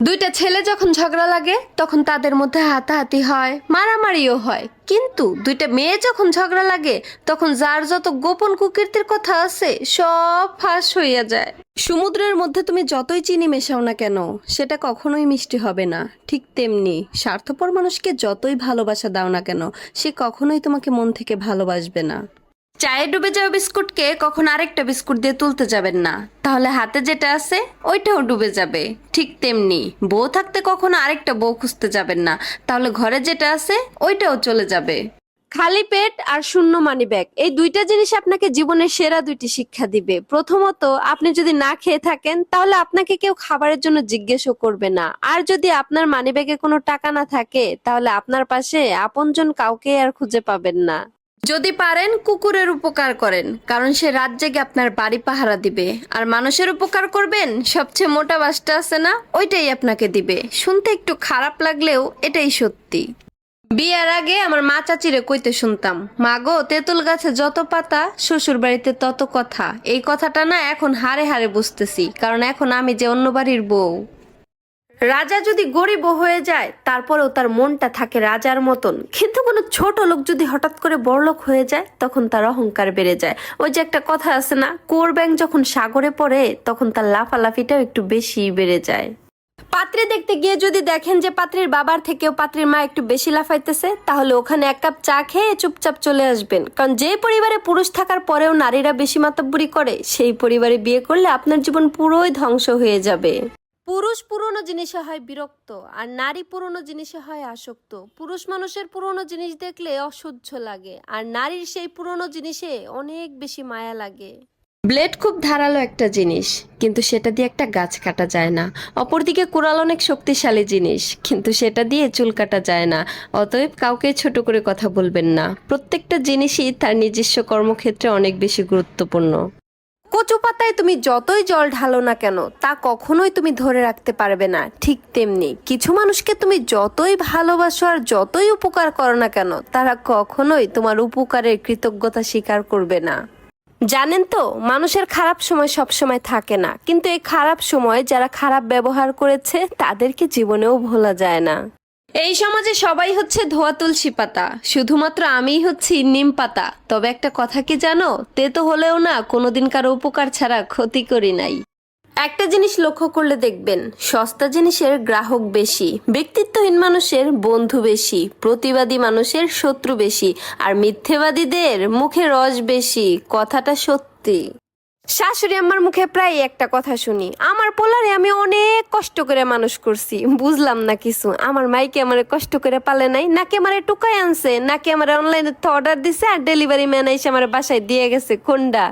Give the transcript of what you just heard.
দুইটা ছেলে যখন ঝগড়া লাগে, তখন তাদের মধ্যে হাতাহাতি হয়, মারামারিও হয়। কিন্তু দুইটা মেয়ে যখন ঝগড়া লাগে, তখন যার যত গোপন কুকীর্তির কথা আছে, সব ফাঁস হইয়া যায়। সমুদ্রের মধ্যে তুমি যতই চিনি মেশাও না কেন, সেটা কখনোই মিষ্টি হবে না। ঠিক তেমনি স্বার্থপর মানুষকে যতই ভালোবাসা দাও না কেন, সে কখনোই তোমাকে মন থেকে ভালোবাসবে না। চায়ে ডুবে যাওয়া বিস্কুটকে কখন আরেকটা বিস্কুট দিয়ে তুলতে যাবেন না। তাহলে হাতে যেটা আছে, ওইটাও ডুবে যাবে। ঠিক তেমনি বউ থাকতে কখনো আরেকটা বউ খুঁজতে যাবেন না। তাহলে ঘরে যেটা আছে, ওইটাও চলে যাবে। খালি পেট আর শূন্য মানি ব্যাগ এই দুইটা জিনিস আপনাকে জীবনের সেরা দুইটি শিক্ষা দিবে। প্রথমত, আপনি যদি না খেয়ে থাকেন, তাহলে আপনাকে কেউ খাবারের জন্য জিজ্ঞেসও করবে না। আর যদি আপনার মানি ব্যাগে কোনো টাকা না থাকে, তাহলে আপনার পাশে আপনজন কাউকে আর খুঁজে পাবেন না। যদি পারেন, কুকুরের উপকার করেন, কারণ সে রাত জেগে আপনার বাড়ি পাহারা দিবে। আর মানুষের উপকার করবেন, সবচেয়ে মোটা বাসটা আছে না, ওইটাই আপনাকে দিবে। শুনতে একটু খারাপ লাগলেও এটাই সত্যি। বিয়ের আগে আমার মা চাচিরে কইতে শুনতাম, মা গো, তেঁতুল গাছে যত পাতা শ্বশুর বাড়িতে তত কথা। এই কথাটা না এখন হারে হারে বুঝতেছি, কারণ এখন আমি যে অন্য বাড়ির বউ। রাজা যদি গরিব হয়ে যায়, তারপরেও তার মনটা থাকে রাজার মতন। কিন্তু কোনো ছোট লোক যদি হঠাৎ করে বড়লোক হয়ে যায়, তখন তার অহংকার বেড়ে যায়। ওই যে একটা কথা আছে না, কোর ব্যাংক যখন সাগরে পড়ে, তখন তার লাফালাফিটাও একটু বেশি বেড়ে যায়। পাত্রে দেখতে গিয়ে যদি দেখেন যে পাত্রীর বাবার থেকেও পাত্রীর মা একটু বেশি লাফাইতেছে, তাহলে ওখানে এক কাপ চা খেয়ে চুপচাপ চলে আসবেন। কারণ যে পরিবারে পুরুষ থাকার পরেও নারীরা বেশি মাতাব্বরি করে, সেই পরিবারে বিয়ে করলে আপনার জীবন পুরোই ধ্বংস হয়ে যাবে। পুরুষ পুরনো জিনিসে হয় বিরক্ত, আর নারী পুরনো জিনিসে হয় আসক্ত। পুরুষ মানুষের পুরনো জিনিস দেখলে অসহ্য লাগে, আর নারীর সেই পুরনো জিনিসে অনেক বেশি মায়া লাগে। ব্লেড খুব ধারালো একটা জিনিস, কিন্তু সেটা দিয়ে একটা গাছ কাটা যায় না। অপরদিকে কুড়াল অনেক শক্তিশালী জিনিস, কিন্তু সেটা দিয়ে চুল কাটা যায় না। অতএব কাউকে ছোট করে কথা বলবেন না। প্রত্যেকটা জিনিসই তার নিজস্ব কর্মক্ষেত্রে অনেক বেশি গুরুত্বপূর্ণ। কচু পাতায় তুমি যতই জল ঢালো না কেন, তা কখনোই তুমি ধরে রাখতে পারবে না। ঠিক তেমনি কিছু মানুষকে তুমি যতই ভালোবাসো আর যতই উপকার করো না কেন, তারা কখনোই তোমার উপকারের কৃতজ্ঞতা স্বীকার করবে না। জানেন তো, মানুষের খারাপ সময় সব সময় থাকে না। কিন্তু এই খারাপ সময় যারা খারাপ ব্যবহার করেছে, তাদেরকে জীবনেও ভোলা যায় না। এই সমাজে সবাই হচ্ছে ধোয়া তুলসী পাতা। শুধুমাত্র আমিই হচ্ছি নিম পাতা। তবে একটা কথা কি জানো? তে তো হলেও না কোনোদিন কারও উপকার ছাড়া ক্ষতি করি নাই। একটা জিনিস লক্ষ্য করলে দেখবেন, সস্তা জিনিসের গ্রাহক বেশি, ব্যক্তিত্বহীন মানুষের বন্ধু বেশি, প্রতিবাদী মানুষের শত্রু বেশি, আর মিথ্যেবাদীদের মুখে রস বেশি। কথাটা সত্যি। শাশুড়ি আমার মুখে প্রায় একটা কথা শুনি পোলারে আমি অনেক কষ্ট করে মানুষ করছি, বুঝলাম না কিছু। আমার মাইকে আমার কষ্ট করে পালে নাই, নাকি আমার টুকাই আনছে, নাকি আমার অনলাইনে অর্ডার দিছে আর ডেলিভারি ম্যান এসে আমার বাসায় দিয়ে গেছে কোনটা